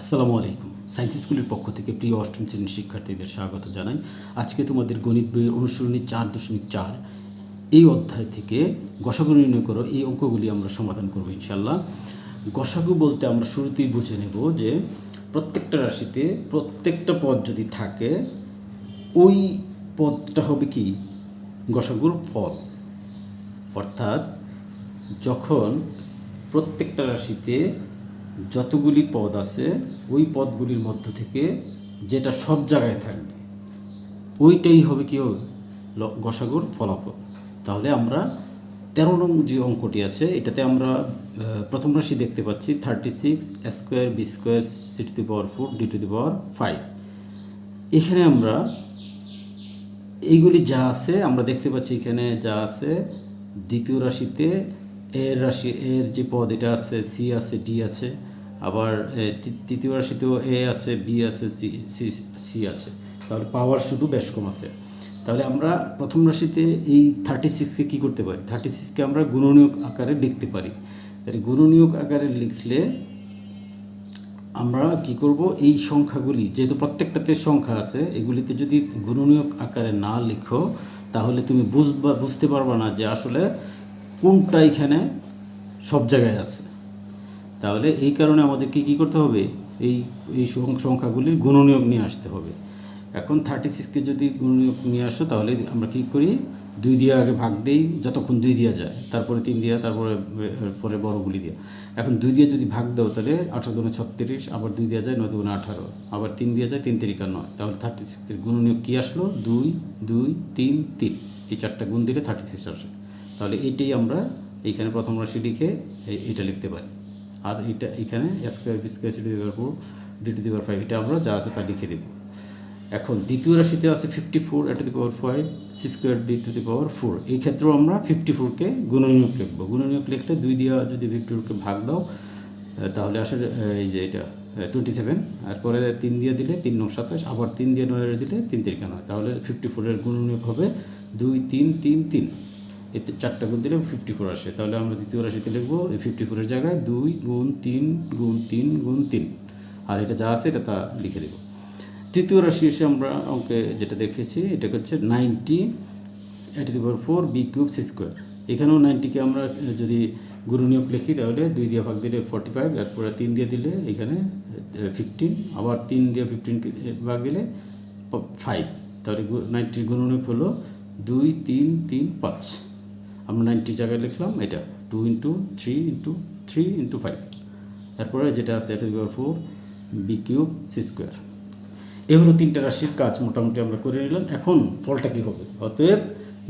আসসালামু আলাইকুম। সায়েন্স স্কুলের পক্ষ থেকে প্রিয় অষ্টম শ্রেণির শিক্ষার্থীদের স্বাগত জানাই। আজকে তোমাদের গণিত বইয়ের অনুসরণী চার দশমিক চার। এই অধ্যায় থেকে গসাগু নির্ণয় করো, এই অঙ্কগুলি আমরা সমাধান করব ইনশাল্লাহ গসাগু বলতে আমরা শুরুতেই বুঝে নেব যে প্রত্যেকটা রাশিতে প্রত্যেকটা পদ যদি থাকে, ওই পদটা হবে কি? গসাগুর ফল অর্থাৎ যখন প্রত্যেকটা রাশিতে যতগুলি পদ আছে, ওই পদগুলির মধ্য থেকে যেটা সব জায়গায় থাকবে, ওইটাই হবে কি হবে? গসাগুর ফলাফল। তাহলে আমরা তেরো নং যে অঙ্কটি আছে, এটাতে আমরা প্রথম রাশি দেখতে পাচ্ছি thirty six square b square c to the power four d to the power five এখানে আমরা এইগুলি যা আছে, আমরা দেখতে পাচ্ছি এখানে যা আছে, দ্বিতীয় রাশিতে এর রাশি এর যে পদ, এটা আছে সি আছে ডি আছে। আবার তৃতীয় রাশিতেও এ আছে, বি আছে, সি সি আছে। তাহলে পাওয়ার শুধু বেশ কম আছে। তাহলে আমরা প্রথম রাশিতে এই থার্টি সিক্সকে কী করতে পারি? থার্টি সিক্সকে আমরা গুণনীয়ক আকারে লিখতে পারি। তাহলে গুণনীয়ক আকারে লিখলে আমরা কি করব? এই সংখ্যাগুলি, যেহেতু প্রত্যেকটাতে সংখ্যা আছে, এগুলিতে যদি গুণনীয়ক আকারে না লিখো, তাহলে তুমি বুঝবা, বুঝতে পারবে না যে আসলে কোনটা এখানে সব জায়গায় আছে। তাহলে এই কারণে আমাদেরকে কী করতে হবে? এই এই সংখ্যাগুলির গুণনীয়ক নিয়ে আসতে হবে। এখন থার্টি সিক্সকে যদি গুণনীয়ক নিয়ে আসো, তাহলে আমরা কী করি? দুই দিয়ে আগে ভাগ দিই, যতক্ষণ দুই দেওয়া যায়। তারপরে তিন দেওয়া, তারপরে পরে বড়গুলি দেওয়া। এখন দুই দিয়ে যদি ভাগ দাও, তাহলে আঠারো দুনে ছত্রিশ, আবার দুই দেওয়া যায় নয় দুগুণে আঠারো। আবার তিন দেওয়া যায় তিন তিরিকা নয়। তাহলে থার্টি সিক্সের গুণনীয়ক কী আসলো? দুই দুই, তিন তিন। এই চারটা গুণ দিলে থার্টি সিক্স আসে। তাহলে এইটাই আমরা এইখানে প্রথম রাশি লিখে এটা লিখতে পারি। আর এটা এখানে square b square c to the power four d to the power five এটা আমরা যা আছে তা লিখে দেব। এখন দ্বিতীয় রাশিতে আছে fifty four a to the power five c square d to the power four এই ক্ষেত্রেও আমরা ফিফটি ফোরকে গুণনীয়ক লিখব। গুণনীয়ক লিখলে দুই দিয়া যদি ফিফটি ফোরকে ভাগ দাও তাহলে আসে এই যে এটা টোয়েন্টি সেভেন তারপরে তিন দিয়ে দিলে তিন নং সাতাশ, আবার তিন দিয়ে নয় দিলে তিন তিরিকা নয় তাহলে ফিফটি ফোরের গুণনীয়ক হবে দুই, তিন তিন তিন। এতে চারটা গুণ দিলে ফিফটি ফোর আসে। তাহলে আমরা দ্বিতীয় রাশিতে লিখব, এই ফিফটি ফোরের জায়গায় দুই গুণ তিন গুণ তিন গুণ তিন। আর এটা যা আছে, এটা তা লিখে দেবো। তৃতীয় রাশি এসে আমরা অঙ্কে যেটা দেখেছি, এটা হচ্ছে ninety a to the power four b cube c square এখানেও নাইনটিকে আমরা যদি গুরুনিয়োগ লিখি, তাহলে দুই দিয়ে ভাগ দিলে ফর্টি ফাইভ এরপরে তিন দিয়ে দিলে এখানে ফিফটিন আবার তিন দিয়ে ফিফটিন ভাগ দিলে ফাইভ তাহলে নাইনটির গুণনীয়ক হলো দুই, তিন তিন, পাঁচ। আমরা নাইনটি জায়গায় লিখলাম, এটা two into three into three into five তারপরে যেটা আছে, এটা four b cube c square a হলো তিনটা রাশির কাজ মোটামুটি আমরা করে নিলাম। এখন ফলটা কি হবে? অতএব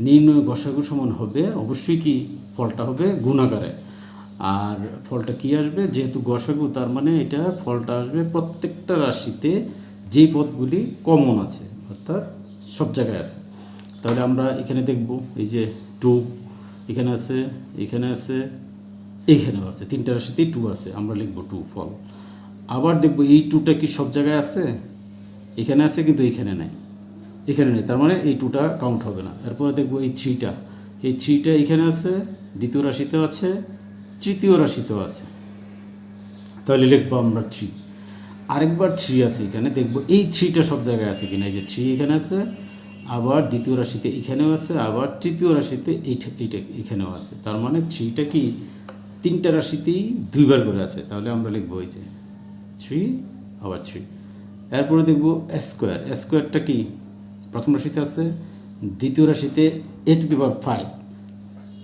নির্ণয় গসাগু সমান হবে, অবশ্যই কি ফলটা হবে? গুণাকারে। আর ফলটা কি আসবে? যেহেতু গসাগু তার মানে এটা ফলটা আসবে প্রত্যেকটা রাশিতে যেই পদগুলি কমন আছে, অর্থাৎ সব জায়গায় আছে। তাহলে আমরা এখানে দেখব, এই যে টু এখানে আছে এখানে আছে এইখানেও আছে তিনটা রাশিতেই টু আছে, আমরা লিখব টু ফল। আবার দেখব এই টুটা কি সব জায়গায় আছে? এখানে আছে কিন্তু এইখানে নাই। এখানে নেই, তার মানে এই টুটা কাউন্ট হবে না। এরপরে দেখব এই থ্রিটা এই থ্রিটা এখানে আছে, দ্বিতীয় রাশিতেও আছে, তৃতীয় রাশিতেও আছে। তাহলে লিখব আমরা থ্রি আরেকবার থ্রি আছে এখানে, দেখব এই থ্রিটা সব জায়গায় আছে কিনা? এই যে থ্রি এখানে আছে আবার দ্বিতীয় রাশিতে এখানেও আছে, আবার তৃতীয় রাশিতে এইটা এইটা এখানেও আছে। তার মানে থ্রিটা কি তিনটা রাশিতেই দুইবার করে আছে। তাহলে আমরা লিখব এই যে থ্রি, আবার থ্রি। এরপরে দেখব স্কোয়ার। স্কোয়ারটা কি? প্রথম রাশিতে আছে, দ্বিতীয় রাশিতে এ টু দি পাওয়ার ফাইভ।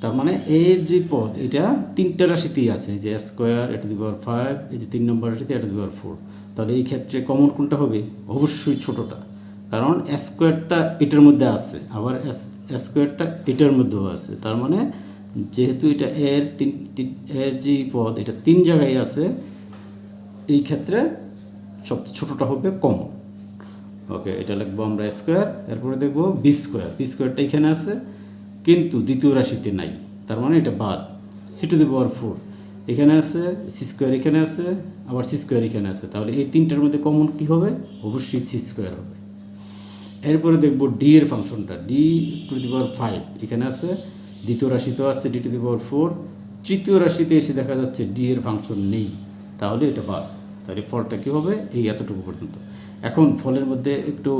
তার মানে এর যে পদ এটা তিনটা রাশিতেই আছে। যে square, a to the power five, এই যে তিন নম্বর রাশিতে এ টু দি পাওয়ার ফোর। তাহলে এই ক্ষেত্রে কমন কোনটা হবে? অবশ্যই ছোটোটা। কারণ স্কোয়ারটা এটার মধ্যে আছে, আবার স্কোয়ারটা এটার মধ্যেও আছে। তার মানে যেহেতু এটা এর তিন এর যে পদ, এটা তিন জায়গায় আছে, এই ক্ষেত্রে সবচেয়ে ছোটোটা হবে কমন। ওকে, এটা লিখব আমরা স্কোয়ার এরপরে দেখব বি স্কোয়ার বি স্কোয়ারটা এখানে আছে, কিন্তু দ্বিতীয় রাশিতে নাই। তার মানে এটা বাদ। C to the power four এখানে আছে সি স্কোয়ার এখানে আছে, আবার সি স্কোয়ার এখানে আছে। তাহলে এই তিনটার মধ্যে কমন কী হবে? অবশ্যই সি স্কোয়ার হবে। এরপরে দেখব ডি এর ফাংশনটা। D to the power five এখানে আছে। দ্বিতীয় রাশিতেও আছে d to the power four তৃতীয় রাশিতে এসে দেখা যাচ্ছে ডি এর ফাংশন নেই। তাহলে এটা বাদ তাহলে ফলটা কী হবে? এই এতটুকু পর্যন্ত। এখন ফলের মধ্যে একটু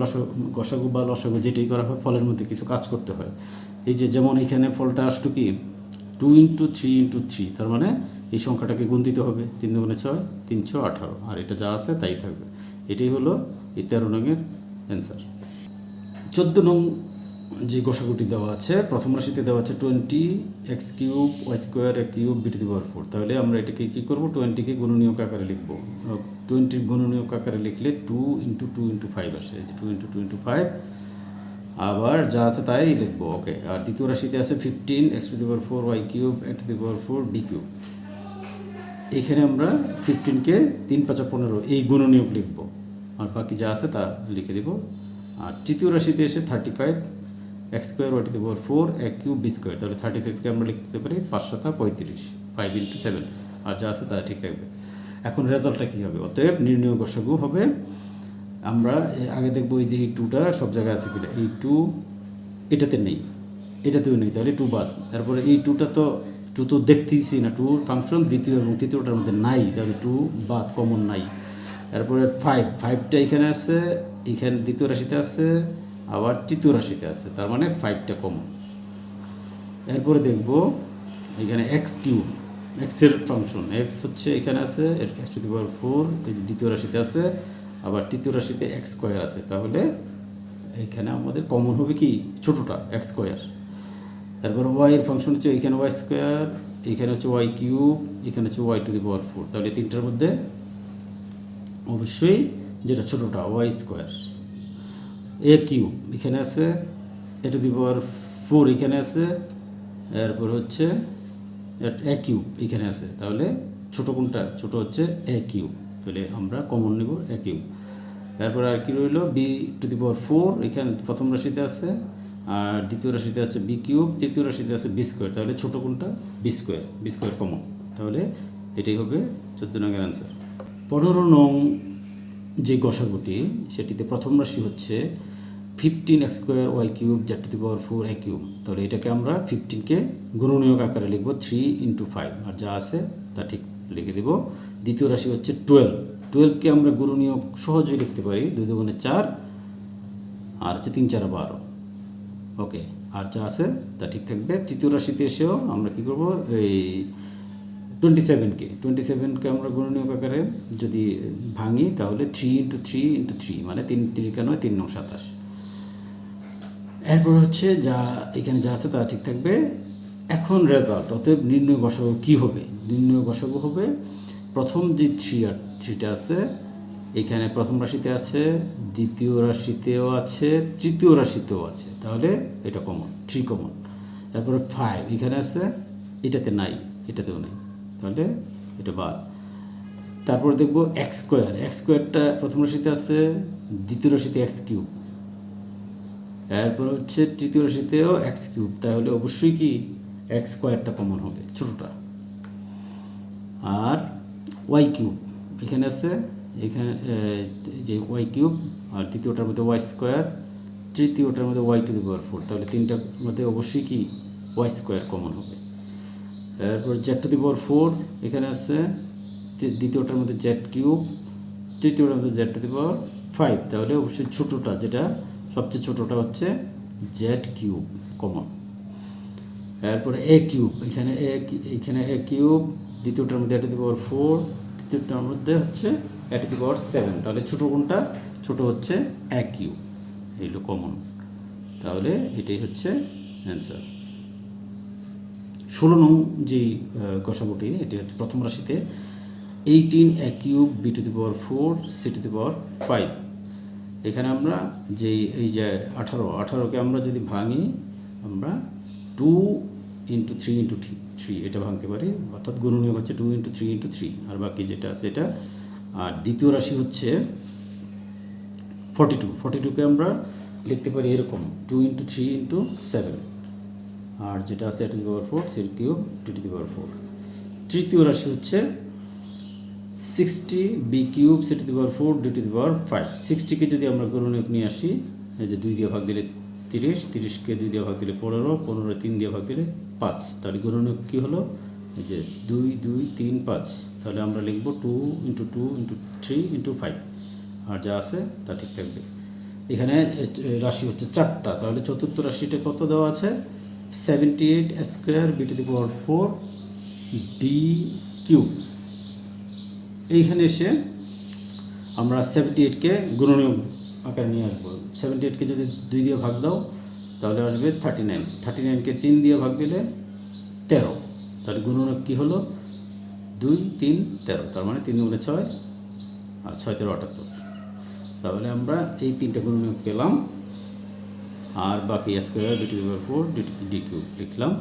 লস, গসাগু বা লসাগু যেটাই করা হয় ফলের মধ্যে কিছু কাজ করতে হয়। এই যে যেমন এখানে ফলটা আসলো কি? Two into three into three তার মানে এই সংখ্যাটাকে গুণ দিতে হবে তিন দুগুণে ছয়, তিনশো আঠারো। আর এটা যা আছে তাই থাকবে। এটাই হলো এই তেরো নঙের অ্যান্সার চোদ্দ নং যে গোসাগুটি দেওয়া আছে, প্রথম রাশিতে দেওয়া আছে twenty x cube y square a cube b to the power four তাহলে আমরা এটাকে কী করব? টোয়েন্টিকে গুণনীয়ক আকারে লিখব। টোয়েন্টির গুণনীয়ক আকারে লিখলে two into two into five আসে। যে two into two into five আবার যা আছে তাই লিখব। ওকে আর দ্বিতীয় রাশিতে আছে fifteen x to the power four y cube x to the power four b cube এখানে আমরা ফিফটিনকে তিন পাঁচা পনেরো এই গুণনীয়ক লিখব। আর বাকি যা আছে তা লিখে দিব। আর তৃতীয় রাশিতে এসে thirty five x square y to the four এক কিউব বি স্কোয়ার তাহলে থার্টি ফাইভকে আমরা লিখতে পারি পাঁচ সাতা পঁয়ত্রিশ ফাইভ ইন্টু সেভেন আর যা আছে তা ঠিক থাকবে। এখন রেজাল্টটা কী হবে? অতএব নির্ণয় গসাগু হবে। আমরা আগে দেখব এই যে এই টুটা সব জায়গায় আছে কিনা। এই টু এটাতে নেই, এটাতেও নেই, তাহলে টু বাদ। তারপরে এই টুটা তো টু তো দেখতেইছি না। টু ফাংশন দ্বিতীয় এবং তৃতীয়টার মধ্যে নাই, তাহলে টু বাদ কমন নাই। তারপরে ফাইভ ফাইভটা এখানে আছে, এখানে দ্বিতীয় রাশিতে আছে, আবার তৃতীয় রাশিতে আছে, তার মানে ফাইভটা কমন এরপরে দেখব, এখানে এক্স কিউব এক্সের ফাংশন এক্স হচ্ছে এখানে আছে x to the power four এই যে দ্বিতীয় রাশিতে আছে, আবার তৃতীয় রাশিতে এক্স স্কোয়ার আছে, তাহলে এখানে আমাদের কমন হবে কি? ছোটোটা এক্স স্কোয়ার তারপর ওয়াইয়ের ফাংশন হচ্ছে এখানে ওয়াই স্কোয়ার এখানে হচ্ছে ওয়াই কিউব, এখানে হচ্ছে y to the power four তাহলে তিনটার মধ্যে অবশ্যই যেটা ছোটোটা ওয়াই স্কোয়ার এ কিউব এখানে আছে এ টু দি পাওয়ার ফোর এখানে আছে, এরপর হচ্ছে এ কিউব এখানে আছে। তাহলে ছোট কোনটা? ছোট হচ্ছে এ কিউব তাহলে আমরা কমন নেব এ কিউব তারপর আর কি রইল? B to the power four এখানে প্রথম রাশিতে আছে, আর দ্বিতীয় রাশিতে আছে বি কিউব তৃতীয় রাশিতে আছে বি স্কোয়ার তাহলে ছোট কোনটা? B square b square common তাহলে এটাই হবে চোদ্দ নংয়ের অ্যান্সার পনেরো নং যে গসাগুটি, সেটিতে প্রথম রাশি হচ্ছে fifteen x square y cube z to the power four a cube তাহলে এটাকে আমরা ফিফটিনকে গুণনীয়ক আকারে লিখব থ্রি ইন্টু ফাইভ আর যা আছে তা ঠিক লিখে দেব। দ্বিতীয় রাশি হচ্ছে টুয়েলভ টুয়েলভকে আমরা গুণনীয়ক সহজেই লিখতে পারি দুই দুগুণে চার, আর হচ্ছে তিন চার বারো। ওকে, আর যা আছে তা ঠিক থাকবে। তৃতীয় রাশিতে এসেও আমরা কী করব? এই টোয়েন্টি সেভেনকে টোয়েন্টি সেভেনকে আমরা গুণনীয় আকারে যদি ভাঙি, তাহলে three into three into three মানে তিন, তিরিকা নয়, তিন, নং, সাতাশ। এরপর হচ্ছে যা এখানে যা আছে তা ঠিক থাকবে। এখন রেজাল্ট অতএব নির্ণয় গসাগু কী হবে? নির্ণয় গসাগু হবে প্রথম যে থ্রি আর থ্রিটা আছে, এখানে প্রথম রাশিতে আছে, দ্বিতীয় রাশিতেও আছে, তৃতীয় রাশিতেও আছে। তাহলে এটা কমন থ্রি কমন তারপরে ফাইভ এখানে আছে, এটাতে নাই, এটাতেও নেই। তাহলে এটা বাদ। তারপর দেখব এক্স স্কোয়ার। এক্স স্কোয়ারটা প্রথম রাশিতে আছে, দ্বিতীয় রাশিতে এক্স কিউব। এরপর হচ্ছে তৃতীয় রাশিতেও এক্স কিউব। তাহলে অবশ্যই কি এক্স স্কোয়ারটা কমন হবে, ছোটোটা। আর ওয়াই কিউব। এখানে আছে, এখানে যে ওয়াই কিউব আর দ্বিতীয়টার মধ্যে ওয়াই স্কোয়ার, তৃতীয়টার মধ্যে y to the power four. তাহলে তিনটার মধ্যে অবশ্যই কি ওয়াই স্কোয়ার কমন হবে। এরপর z to the power four এখানে আছে দ্বিতীয়টার মধ্যে জেড কিউব তৃতীয়টার মধ্যে z to the power five তাহলে অবশ্যই ছোটোটা, যেটা সবচেয়ে ছোটোটা হচ্ছে জেড কিউব কমন এরপরে এ কিউব এখানে এ এখানে এ কিউব দ্বিতীয়টার মধ্যে এ টু দি পাওয়ার ফোর তৃতীয়টার মধ্যে হচ্ছে এ টু দি পাওয়ার সেভেন তাহলে ছোটো কোনটা? ছোটো হচ্ছে এ কিউব এইগুলো কমন তাহলে এটাই হচ্ছে অ্যান্সার ষোলো নং যে গসাগুটি এটি হচ্ছে প্রথম রাশিতে eighteen a cube b to the power four c to the power five এখানে আমরা যে, এই যে আঠারো, আঠারোকে আমরা যদি ভাঙি, আমরা two into three into three এটা ভাঙতে পারি। অর্থাৎ গুণনীয় হচ্ছে two into three into three আর বাকি যেটা আছে এটা। আর দ্বিতীয় রাশি হচ্ছে ফর্টি টু ফর্টি টুকে আমরা লিখতে পারি এরকম two into three into seven আর যেটা আছে টু দি পাওয়ার ফোর সের cube to to the power four তৃতীয় রাশি হচ্ছে sixty b cube c to the power four d to the power five সিক্সটিকে যদি আমরা গুণনীয়ক নিয়ে আসি, এই যে দুই দিয়ে ভাগ দিলে তিরিশ তিরিশকে দুই দিয়ে ভাগ দিলে পনেরো পনেরো তিন দিয়ে ভাগ দিলে পাঁচ। তাহলে গুণনীয়ক কী হলো? এই যে দুই দুই, তিন, পাঁচ। তাহলে আমরা লিখব two into two into three into five আর যা আছে তা ঠিক থাকবে। এখানে রাশি হচ্ছে চারটা। তাহলে চতুর্থ রাশিটা কত দেওয়া আছে? Seventy eight square b to the power four d cube এইখানে এসে আমরা সেভেন্টি এইটকে গুণনীয় আকারে নিয়ে আসব। সেভেন্টি এইটকে যদি দুই দিয়ে ভাগ দাও, তাহলে আসবে থার্টি নাইন থার্টি নাইনকে তিন দিয়ে ভাগ দিলে তেরো। তাহলে গুণনীয় কী হলো? দুই, তিন, তেরো। তার মানে তিন গুণে ছয়, আর ছয় তেরো আটাত্তর। তাহলে আমরা এই তিনটা গুণনীয় পেলাম। আর বাকি square b to power four d cube লিখলাম।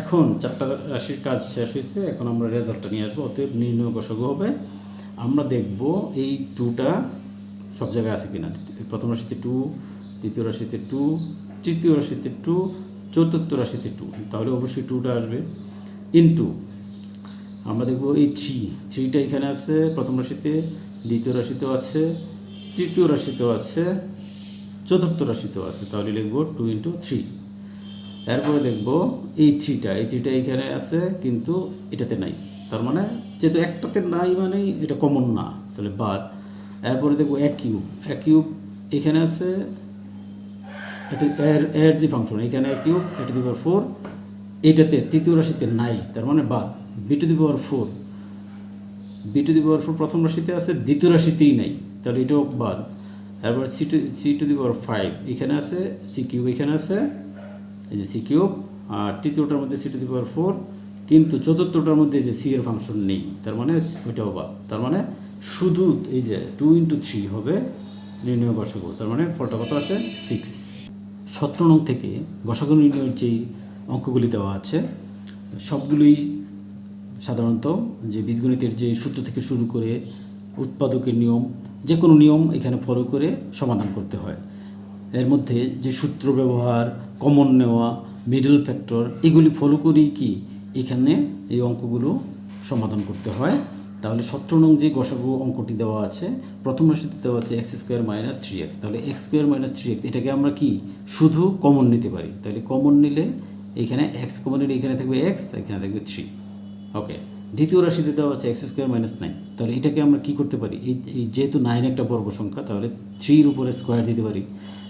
এখন চারটা রাশির কাজ শেষ হয়েছে, এখন আমরা রেজাল্টটা নিয়ে আসব, অতএব নির্ণয় গসগ হবে। আমরা দেখব এই টুটা সব জায়গায় আছে কিনা। প্রথম রাশিতে টু দ্বিতীয় রাশিতে টু তৃতীয় রাশিতে টু চতুর্থ রাশিতে টু তাহলে অবশ্যই টুটা আসবে। ইনটু আমরা দেখব এই থ্রি থ্রিটা এখানে আছে, প্রথম রাশিতে, দ্বিতীয় রাশিতেও আছে, তৃতীয় রাশিতেও আছে। চতুর্থ রাশিতেও আছে, তাহলে লিখব টু ইন্টু থ্রি তারপরে দেখব এই থ্রিটা এই থ্রিটা এখানে আছে, কিন্তু এটাতে নাই। তার মানে যেহেতু একটাতে নাই মানেই এটা কমন না, তাহলে বাদ এরপরে দেখব এক কিউব এক কিউব এখানে আছে, এটা এর এর যে ফাংশন এখানে এক কিউব এটা দি পাওয়ার ফোর এটাতে তৃতীয় রাশিতে নাই, তার মানে বাদ b to the power four b to the power four প্রথম রাশিতে আছে, দ্বিতীয় রাশিতেই নাই, তাহলে এটাও বাদ তারপর c to c to the power five এখানে আছে সি কিউব এখানে আছে, এই যে সি কিউব আর তৃতীয়টার মধ্যে c to the power four কিন্তু চতুর্থটার মধ্যে যে সি এর ফাংশন নেই, তার মানে ওইটাও বাদ তার মানে শুধু এই যে টু ইন্টু থ্রি হবে নির্ণয় গসাগু, তার মানে ফলটা কত আছে? সিক্স সতেরো নং থেকে গসাগু নির্ণয়ের যেই অঙ্কগুলি দেওয়া আছে, সবগুলোই সাধারণত যে বীজগণিতের যে সূত্র থেকে শুরু করে উৎপাদকের নিয়ম যে কোনো নিয়ম এখানে ফলো করে সমাধান করতে হয়। এর মধ্যে যে সূত্র ব্যবহার কমন নেওয়া মিডল ফ্যাক্টর এগুলি ফলো করেই কি? এখানে এই অঙ্কগুলো সমাধান করতে হয়। তাহলে সতেরো নং যে গসাগু অঙ্কটি দেওয়া আছে, প্রথম রাশিতে দেওয়া আছে x square minus three x তাহলে x square minus three x এটাকে আমরা কি? শুধু কমন নিতে পারি। তাহলে কমন নিলে এখানে এক্স কমন নিলে এখানে থাকবে এক্স এখানে থাকবে থ্রি ওকে দ্বিতীয় রাশিতে দেওয়া আছে এক্স স্কোয়ার মাইনাস নাইন। তাহলে এটাকে আমরা কি করতে পারি? এই যেহেতু নাইন একটা বর্গ সংখ্যা, তাহলে থ্রির উপরে স্কোয়ার দিতে পারি।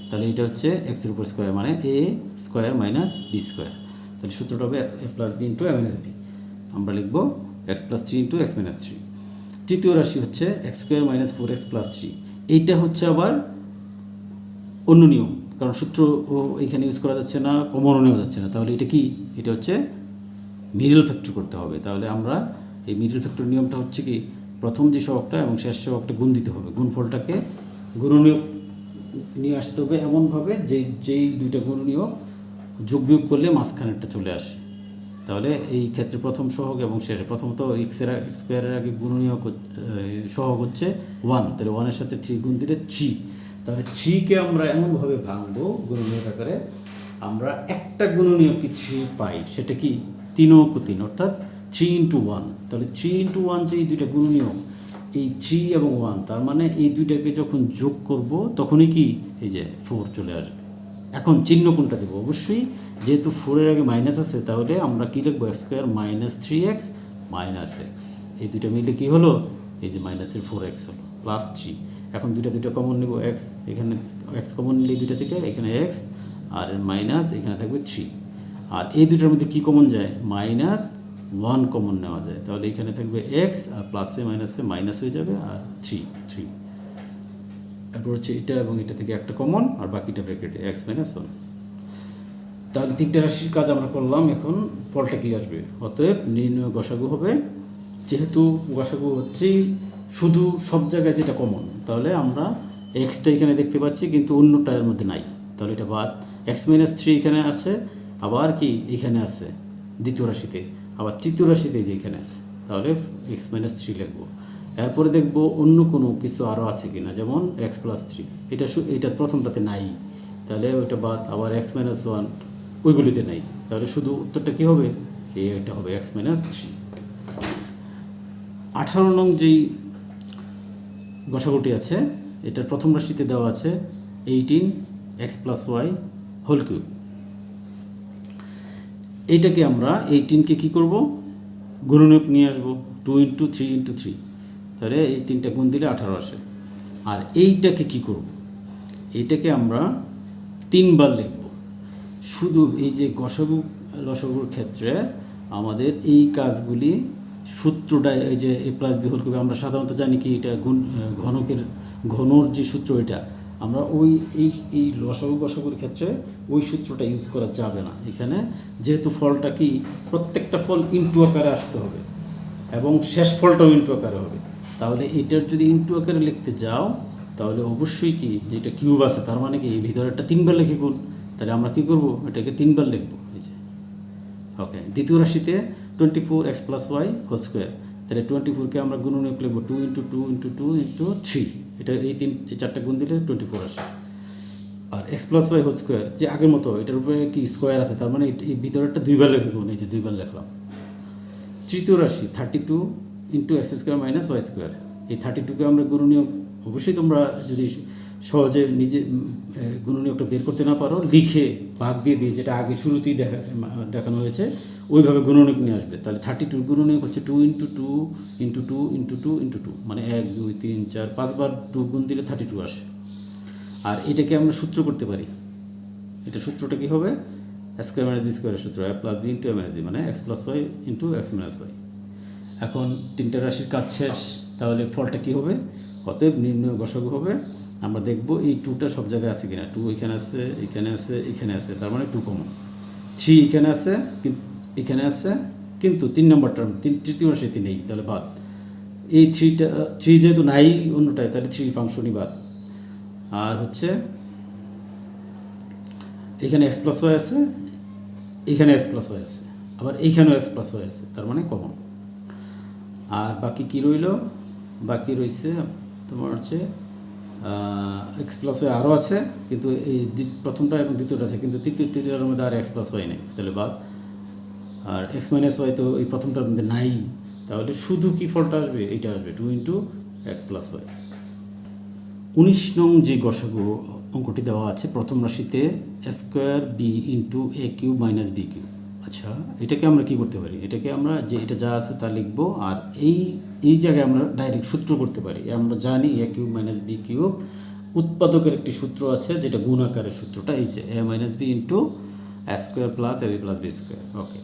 তাহলে এটা হচ্ছে এক্সের উপর স্কোয়ার মানে a square minus b square. তাহলে সূত্রটা হবে x a plus b into a minus b. আমরা লিখব x plus three into x minus three. তৃতীয় রাশি হচ্ছে x square minus four x plus three. এইটা হচ্ছে আবার অন্য নিয়ম, কারণ সূত্র এখানে ইউজ করা যাচ্ছে না, কমনও নেওয়া যাচ্ছে না। তাহলে এটা কি? এটা হচ্ছে মিডল ফ্যাক্টর করতে হবে। তাহলে আমরা এই মিডল ফ্যাক্টর নিয়মটা হচ্ছে কি, প্রথম যে সহগটা এবং শেষ সহগটা গুণ দিতে হবে। গুণফলটাকে গুণনীয়, নিয়ে আসতে হবে এমনভাবে যে যেই দুইটা গুণনীয় যোগ বিয়োগ করলে মাঝখানেরটা চলে আসে। তাহলে এই ক্ষেত্রে প্রথম সহগ এবং শেষে, প্রথমত এক্সের এক্স স্কোয়ারের আগে গুণনীয় সহগ হচ্ছে ওয়ান তাহলে ওয়ানের সাথে থ্রি গুণ দিলে থ্রি তাহলে থ্রিকে আমরা এমনভাবে ভাঙবো গুণনীয় আকারে, আমরা একটা গুণনীয় কি থ্রি পাই। সেটা কি? তিনক তিন, অর্থাৎ থ্রি ইন্টু ওয়ান তাহলে থ্রি ইন্টু ওয়ান যে এই দুইটা গুণনীয় এই থ্রি এবং ওয়ান তার মানে এই দুইটাকে যখন যোগ করব, তখনই কি এই যে ফোর চলে আসবে। এখন চিহ্ন কোনটা দেবো? অবশ্যই যেহেতু ফোরের আগে মাইনাস আছে, তাহলে আমরা কী লিখব? X square minus three x minus x এই দুইটা মিলে কী হলো? এই যে মাইনাসের ফোর এক্স হলো প্লাস থ্রি এখন দুটো দুটো কমন নেব এক্স এখানে এক্স কমন নিলে এই দুটো থেকে, এখানে এক্স আর মাইনাস এখানে থাকবে থ্রি আর এই দুটোর মধ্যে কী কমন যায়? মাইনাস ওয়ান কমন নেওয়া যায়। তাহলে এখানে থাকবে এক্স আর প্লাসে মাইনাসে মাইনাস হয়ে যাবে আর থ্রি থ্রি তারপর হচ্ছে এটা এবং এটা থেকে একটা কমন আর বাকিটা ব্র্যাকেটে এক্স মাইনাস ওয়ান তাহলে তিনটে রাশির কাজ আমরা করলাম, এখন ফলটা কী আসবে? অতএব নির্ণয় গসাগু হবে। যেহেতু গসাগু হচ্ছেই শুধু সব জায়গায় যেটা কমন তাহলে আমরা এক্সটা এখানে দেখতে পাচ্ছি, কিন্তু অন্যটা এর মধ্যে নাই। তাহলে এটা বাদ। এক্স মাইনাস থ্রি এখানে আছে আবার কি এখানে আছে? দ্বিতীয় রাশিতে। আবার তৃতীয় রাশিতে যে এখানে আছে। তাহলে এক্স মাইনাস থ্রি লিখব। এরপরে দেখব অন্য কোনো কিছু আরও আছে কিনা। যেমন এক্স প্লাস থ্রি এটা এটা প্রথমটাতে নাই। তাহলে ওইটা বাদ। আবার এক্স মাইনাস ওয়ান ওইগুলিতে নাই। তাহলে শুধু উত্তরটা কী হবে? এটা হবে এক্স মাইনাস থ্রি আঠারো নং যেই গসাগুটি আছে এটার প্রথম রাশিতে দেওয়া আছে eighteen x plus y whole cube এইটাকে আমরা এইটিনকে কী করব? গুণনীয়ক নিয়ে আসব। Two into three into three তাহলে এই তিনটা গুণ দিলে আঠারো আসে। আর এইটাকে কি করব? এইটাকে আমরা তিনবার লিখব। শুধু এই যে গসাগু, লসাগুর ক্ষেত্রে আমাদের এই কাজগুলি সূত্রটা, এই যে এ প্লাস বি হোল আমরা সাধারণত জানি কি এটা গুণ, ঘনকের, ঘনর যে সূত্র এটা আমরা ওই, এই এই লসাগু গসাগুর ক্ষেত্রে ওই সূত্রটা ইউজ করা যাবে না। এখানে যেহেতু ফলটা কি, প্রত্যেকটা ফল ইনটু আকারে আসতে হবে এবং শেষ ফলটাও ইনটু আকারে হবে। তাহলে এটার যদি ইনটু আকারে লিখতে যাও, তাহলে অবশ্যই কি এটা কিউব আছে, তার মানে কি, এই ভিতরেরটা তিনবার লিখে গুণ। তাহলে আমরা কি করব, এটাকে তিনবার লিখব, এই যে। ওকে দ্বিতীয় রাশিতে twenty four x plus y whole square তাহলে টোয়েন্টি ফোরকে আমরা গুণনীয়ক লিখব two into two into two into three এটা এই তিন, এই চারটা গুণ দিলে টোয়েন্টি ফোর আসে। আর x plus y whole square যে আগের মতো, এটার উপরে কি স্কোয়ার আছে? তার মানে এই- ভিতরেরটা দুইবার লিখে গুণ, এই যে দুইবার লেখলাম। তৃতীয় রাশি thirty two into x square minus y square এই থার্টি টুকে আমরা গুণনীয় অবশ্যই তোমরা যদি সহজে নিজে গুণনীয়কটা বের করতে না পারো, লিখে ভাগ দিয়ে দিয়ে, যেটা আগে শুরুতেই দেখা দেখানো হয়েছে ওইভাবে গুণনীয়ক নিয়ে আসবে। তাহলে থার্টি টুর গুণনীয়ক হচ্ছে two into two into two into two into two মানে এক, দুই, তিন, চার, পাঁচবার টু গুণ দিলে থার্টি টু আসে। আর এটাকে আমরা সূত্র করতে পারি। এটা সূত্রটা কি হবে? স্কোয়ার মাইনাস বি স্কোয়ারের সূত্র a plus b into minus b মানে x plus y into x minus y এখন তিনটা রাশির কাজ শেষ, তাহলে ফলটা কি হবে? অতএব নির্ণয় গসক হবে। আমরা দেখব এই টুটা সব জায়গায় আছে কিনা। টু এখানে আছে এখানে আছে এখানে আছে, তার মানে টু কমন থ্রি এখানে আছে কিন- এখানে আছে, কিন্তু তিন নম্বর টার্ম তৃতীয় রাশিতে নেই, তাহলে বাদ। এই থ্রিটা থ্রি যেহেতু নাই অন্যটায়, তাহলে থ্রি ফাংশনই বাদ। আর হচ্ছে, এখানে এক্স প্লাস ওয়াই আছে, এখানে এক্স প্লাস ওয়াই আছে, আবার এইখানেও এক্স প্লাস ওয়াই আছে, তার মানে কমন আর বাকি কি রইল? বাকি রইছে তোমার হচ্ছে এক্স প্লাস ওয়াই আরও আছে, কিন্তু এই প্রথমটা এবং দ্বিতীয়টা আছে, কিন্তু তৃতীয়, তৃতীয়টার মধ্যে আর এক্স প্লাস ওয়াই নেই, তাহলে বাদ। আর এক্স মাইনাস ওয়াই তো এই প্রথমটার মধ্যে নাই। তাহলে শুধু কি ফলটা আসবে? এইটা আসবে two into x plus y উনিশ নং যে গসাগু অঙ্কটি দেওয়া আছে, প্রথম রাশিতে square b into a cube minus b cube আচ্ছা এটাকে আমরা কি করতে পারি? এটাকে আমরা যে এটা যা আছে তা লিখব, আর এই এই জায়গায় আমরা ডাইরেক্ট সূত্র করতে পারি। আমরা জানি A cube minus B cube উৎপাদকের একটি সূত্র আছে, যেটা গুণ আকারের সূত্রটা, এই যে a minus b into square plus a b plus b square okay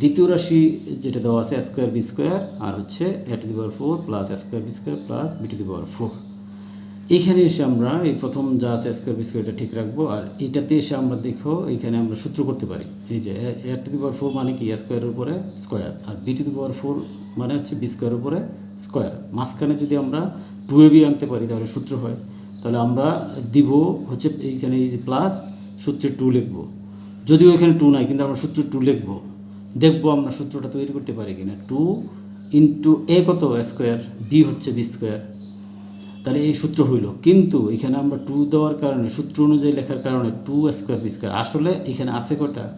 দ্বিতীয় রাশি যেটা দেওয়া আছে স্কোয়ার বি স্কোয়ার, আর হচ্ছে a to the power four plus square b square plus b to the power four এইখানে এসে আমরা এই প্রথম যা আছে স্কোয়ার বি স্কোয়ারটা ঠিক রাখব, আর এটাতে এসে আমরা দেখো এইখানে আমরা সূত্র করতে পারি। এই যে এ টু দি পাওয়ার ফোর মানে কি? স্কোয়ারের উপরে square R b to the power four মানে হচ্ছে বি স্কোয়ারের উপরে স্কোয়ার মাঝখানে যদি আমরা টু এ বি আনতে পারি তাহলে সূত্র হয়। তাহলে আমরা দিব হচ্ছে এইখানে এই যে প্লাস সূত্রে টু লিখব। যদিও এখানে টু নাই, কিন্তু আমরা সূত্র টু লিখব। দেখব আমরা সূত্রটা তৈরি করতে পারি কিনা। টু ইন্টু এ কত স্কোয়ার বি হচ্ছে বি স্কোয়ার তাহলে এই সূত্র হইল। কিন্তু এখানে আমরা টু দেওয়ার কারণে, সূত্র অনুযায়ী লেখার কারণে টু স্কোয়ার বি স্কোয়ার আসলে এখানে আছে কটা?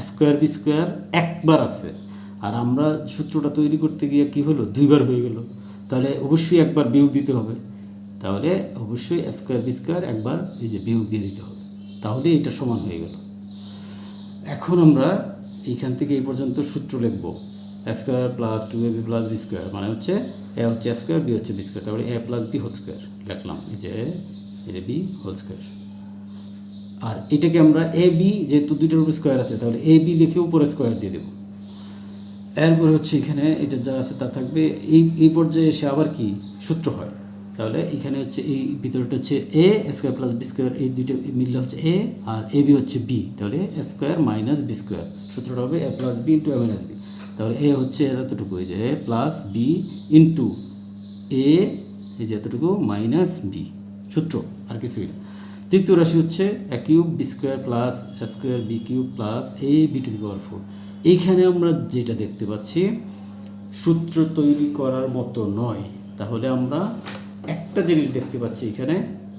স্কোয়ার বি স্কোয়ার একবার আছে। আর আমরা সূত্রটা তৈরি করতে গিয়ে কি হলো? দুইবার হয়ে গেল। তাহলে অবশ্যই একবার বিয়োগ দিতে হবে। তাহলে অবশ্যই স্কোয়ার বি স্কোয়ার একবার এই যে বিয়োগ দিয়ে দিতে হবে। তাহলে এটা সমান হয়ে গেল। এখন আমরা এইখান থেকে এই পর্যন্ত সূত্র লিখব। Square plus two a b plus b square মানে হচ্ছে এ হচ্ছে স্কোয়ার বি হচ্ছে বি স্কোয়ার তারপরে a plus b whole square লিখলাম। এই যে এটা বি হোল স্কোয়ার আর এটাকে আমরা এ বি যেহেতু দুইটার উপর স্কোয়ার আছে, তাহলে এ বি লিখে উপরে স্কোয়ার দিয়ে দেবো। এরপরে হচ্ছে এখানে এটা যা আছে তা থাকবে। এই এই পর্যায়ে এসে আবার কি? সূত্র হয়। তাহলে এখানে হচ্ছে এই ভিতরটা হচ্ছে a square plus b square এই দুইটা মিললে হচ্ছে এ আর এ বি হচ্ছে বি তাহলে স্কোয়ার মাইনাস বি স্কোয়ার সূত্রটা হবে a plus b into a minus b তাহলে এ হচ্ছে এতটুকু, এই যে a plus b into a এই যে এতটুকু মাইনাস বি সূত্র, আর কিছুই না। তৃতীয় রাশি হচ্ছে a cube b square plus a square b cube plus a b to the power four এইখানে আমরা যেটা দেখতে পাচ্ছি, সূত্র তৈরি করার মতো নয়। তাহলে আমরা একটা জিনিস দেখতে পাচ্ছি এখানে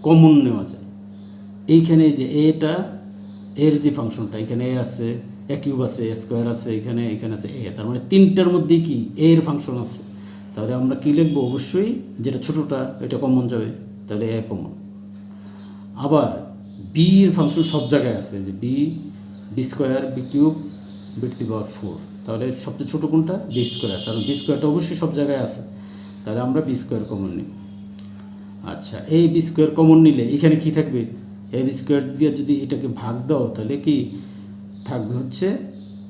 কমন নেওয়া যায়। এইখানে এই যে এটা এর যে ফাংশনটা এখানে এ আছে এ কিউব আছে স্কোয়ার আছে, এখানে এখানে আছে এ তার মানে তিনটার মধ্যেই কি? এ এর ফাংশন আছে। তাহলে আমরা কি লিখব? অবশ্যই যেটা ছোটোটা, এটা কমন যাবে। তাহলে এ কমন আবার বি এর ফাংশন সব জায়গায় আছে। যে b b square b cube b to power four তাহলে সবচেয়ে ছোটো কোনটা? বি স্কোয়ার কারণ বি স্কোয়ারটা অবশ্যই সব জায়গায় আছে। তাহলে আমরা বি স্কোয়ার কমন নিই। আচ্ছা এই বি স্কোয়ার কমন নিলে এখানে কি থাকবে? এ বি স্কোয়ার দিয়ে যদি এটাকে ভাগ দাও, তাহলে কি? থাকবে হচ্ছে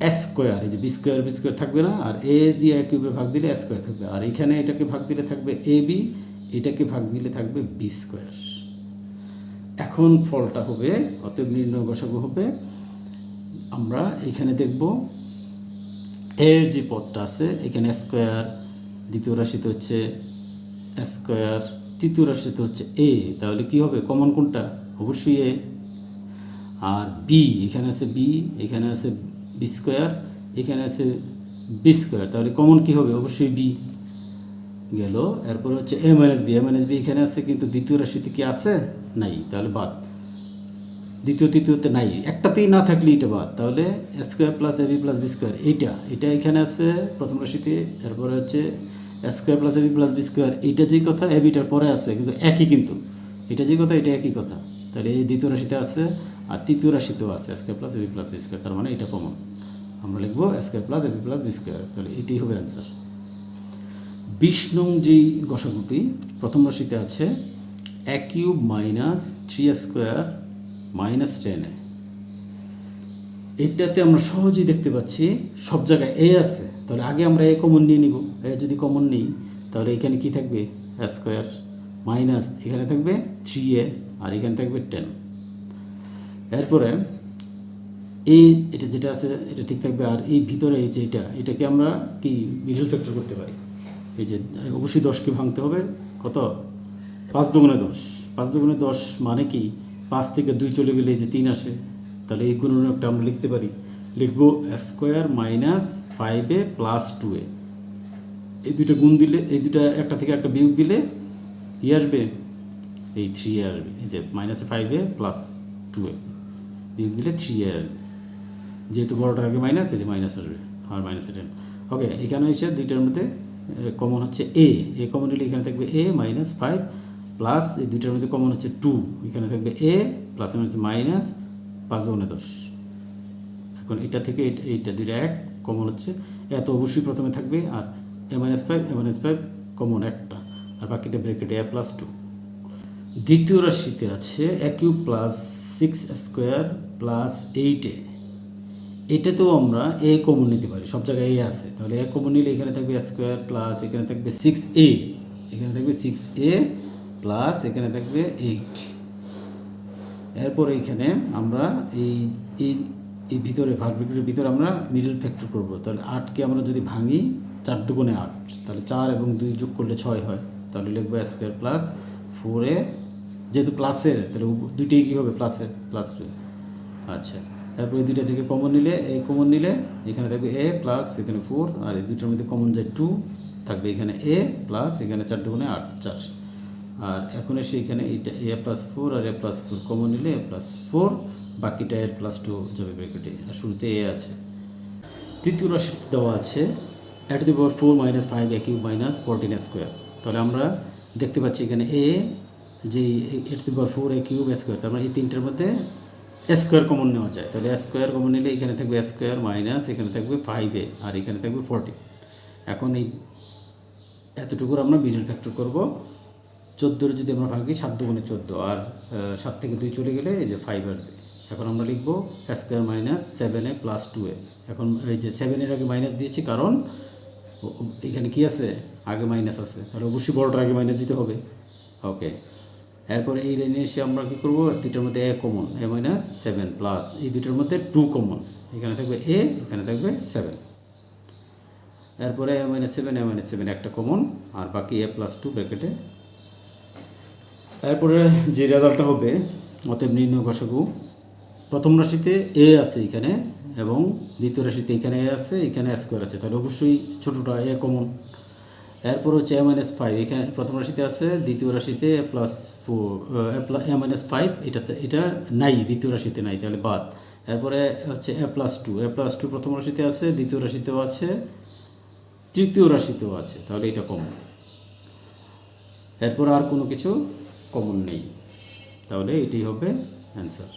এস স্কোয়ার এই যে বি স্কোয়ার বি স্কোয়ার থাকবে না, আর এ দিয়ে কিউবে ভাগ দিলে এস স্কোয়ার থাকবে। আর এখানে এটাকে ভাগ দিলে থাকবে এ বি এটাকে ভাগ দিলে থাকবে বি স্কোয়ার এখন ফলটা হবে, অতএব নির্ণয় বসাগু হবে। আমরা এখানে দেখব, এর যে পদটা আছে, এখানে স্কোয়ার দ্বিতীয় রাশিতে হচ্ছে স্কোয়ার তৃতীয় রাশিতে হচ্ছে এ তাহলে কি হবে? কমন কোনটা? অবশ্যই এ আর বি এখানে আছে বি এখানে আছে বি স্কোয়ার এখানে আছে বি স্কোয়ার তাহলে কমন কি হবে? অবশ্যই বি গেল। এরপর হচ্ছে a minus b a minus b এখানে আছে, কিন্তু দ্বিতীয় রাশিতে কি আছে? নাই, তাহলে বাদ। দ্বিতীয়, তৃতীয়তে নাই, একটাতেই না থাকলে এটা বাদ। তাহলে square plus a b plus b square এইটা এটা এখানে আছে প্রথম রাশিতে, এরপরে হচ্ছে square plus a b plus b square এইটা যে কথা এ বিটার পরে আছে, কিন্তু একই কিন্তু। এটা যে কথা, এটা একই কথা। তাহলে এই দ্বিতীয় রাশিতে আছে আর তৃতীয় রাশিতেও আছে square plus a b plus b square তার মানে এটা কমন আমরা লিখব square plus a b plus b square তাহলে এটাই হবে অ্যান্সার বিশ নং যেই গসাগুটি, প্রথম রাশিতে আছে এক cube minus three square minus ten এটাতে আমরা সহজেই দেখতে পাচ্ছি, সব জায়গায় এ আছে, তাহলে আগে আমরা এ কমন নিয়ে নিব। এ যদি কমন নিই, তাহলে এখানে কি থাকবে? স্কোয়ার মাইনাস এখানে থাকবে থ্রি এ আর এখানে থাকবে টেন এরপরে, এই এটা যেটা আছে, এটা ঠিক থাকবে। আর এই ভিতরে এই যে এটা, এটাকে আমরা কি মিডল ফ্যাক্টর করতে পারি? এই যে অবশ্যই দশকে ভাঙতে হবে। কত? পাঁচ দুগুণে দশ। পাঁচ দুগুণে দশ মানে কি? পাঁচ থেকে দুই চলে গেলে এই যে তিন আসে। তাহলে এই গুণনটা আমরা লিখতে পারি। লিখব square minus five a plus two a. এই দুইটা গুণ দিলে, এই দুইটা একটা থেকে একটা বিয়োগ দিলে কি আসবে? এই থ্রি আসবে। এই যে মাইনাসে five a plus two a. বিয়োগ দিলে থ্রি এ আসবে যেহেতু বড়টার আগে মাইনাস যে মাইনাস আসবে। আর মাইনাস টেন ওকে এখানে এসে দুইটার মধ্যে কমন হচ্ছে এ এ কমন নিলে এখানে থাকবে এ মাইনাস ফাইভ প্লাস এই দুইটার মধ্যে কমন হচ্ছে টু এখানে থাকবে এ প্লাস এর হচ্ছে মাইনাস পাঁচ দুগুণে দশ। এখন এটা থেকে এইটা দুইটা এক কমন হচ্ছে। এত অবশ্যই প্রথমে থাকবে। আর a minus five a minus five common একটা। আর বাকিটা ব্রেকেটে এ প্লাস টু দ্বিতীয় রাশিতে আছে a cube plus six square plus eight এটাতেও আমরা এ কমন নিতে পারি, সব জায়গায় এ আছে। তাহলে এ কমন নিলে এখানে থাকবে স্কোয়ার প্লাস এখানে থাকবে সিক্স এ। এখানে থাকবে সিক্স এ প্লাস এখানে থাকবে এইট। এরপর এইখানে আমরা এই এই ভিতরে ভাগ বিক্রির ভিতরে আমরা মিডল ফ্যাক্টর করব। তাহলে আটকে আমরা যদি ভাঙি, চার দুগুণে আট, তাহলে চার এবং দুই যোগ করলে ছয় হয়। তাহলে লিখব স্কোয়ার প্লাস ফোর এ যেহেতু প্লাসের তাহলে দুইটাই কী হবে প্লাসের প্লাস টু আচ্ছা তারপরে দুইটা থেকে কমন নিলে এ কমন নিলে এখানে থাকবে এ প্লাস এখানে ফোর আর এই দুইটার মধ্যে কমন যায় টু থাকবে এখানে এ প্লাস এখানে চার দুগুণে আট, চার। আর এখন এসে এখানে এইটা এ প্লাস ফোর আর এ প্লাস ফোর কমন নিলে এ প্লাস ফোর বাকিটা এর প্লাস টু যাবে ব্রেকেটে আর শুরুতে এ আছে। তৃতীয় রাশিতে দেওয়া আছে at the power four minus five a cube minus fourteen square তাহলে আমরা দেখতে পাচ্ছি এখানে এ যে at the power four a cube square তার মানে এই তিনটার মধ্যে স্কোয়ার কমন নেওয়া যায়। তাহলে স্কোয়ার কমন নিলে এখানে থাকবে স্কোয়ার মাইনাস এখানে থাকবে ফাইভ এ আর এখানে থাকবে ফোরটিন এখন এই এতটুকুর আমরা মিডল ফ্যাক্টর করব। চোদ্দোর যদি আমরা ভাগি সাত দুগুণে চোদ্দ। আর সাত থেকে দুই চলে গেলে এই যে ফাইভ আসবে এখন আমরা লিখব square minus seven a plus two a এখন এই যে সেভেনের আগে মাইনাস দিয়েছি, কারণ এখানে কি আছে? আগে মাইনাস আছে। তাহলে অবশ্যই বড়টার আগে মাইনাস দিতে হবে। ওকে এরপর এই লাইনে এসে আমরা কী করব? দুইটার মধ্যে a common a minus seven plus এই দুইটার মধ্যে টু কমন এখানে থাকবে এ এখানে থাকবে সেভেন এরপরে a minus seven a minus seven একটা কমন আর বাকি এ প্লাস টু ব্র্যাকেটে এরপরে যে রেজাল্টটা হবে, অতএব নির্ণয় ঘষাগু প্রথম রাশিতে এ আছে এখানে, এবং দ্বিতীয় রাশিতে এখানে এ আছে, এখানে স্কোয়ার আছে। তাহলে অবশ্যই ছোটোটা এ কমন এরপর হচ্ছে এ মাইনাস ফাইভ এখানে প্রথম রাশিতে আছে, দ্বিতীয় রাশিতে plus four a minus five এটাতে, এটা নাই, দ্বিতীয় রাশিতে নাই, তাহলে বাদ। এরপরে হচ্ছে a plus two a plus two প্রথম রাশিতে আছে, দ্বিতীয় রাশিতেও আছে, তৃতীয় রাশিতেও আছে, তাহলে এটা কমন এরপর আর কোনো কিছু কমন নেই, তাহলে এটাই হবে অ্যান্সার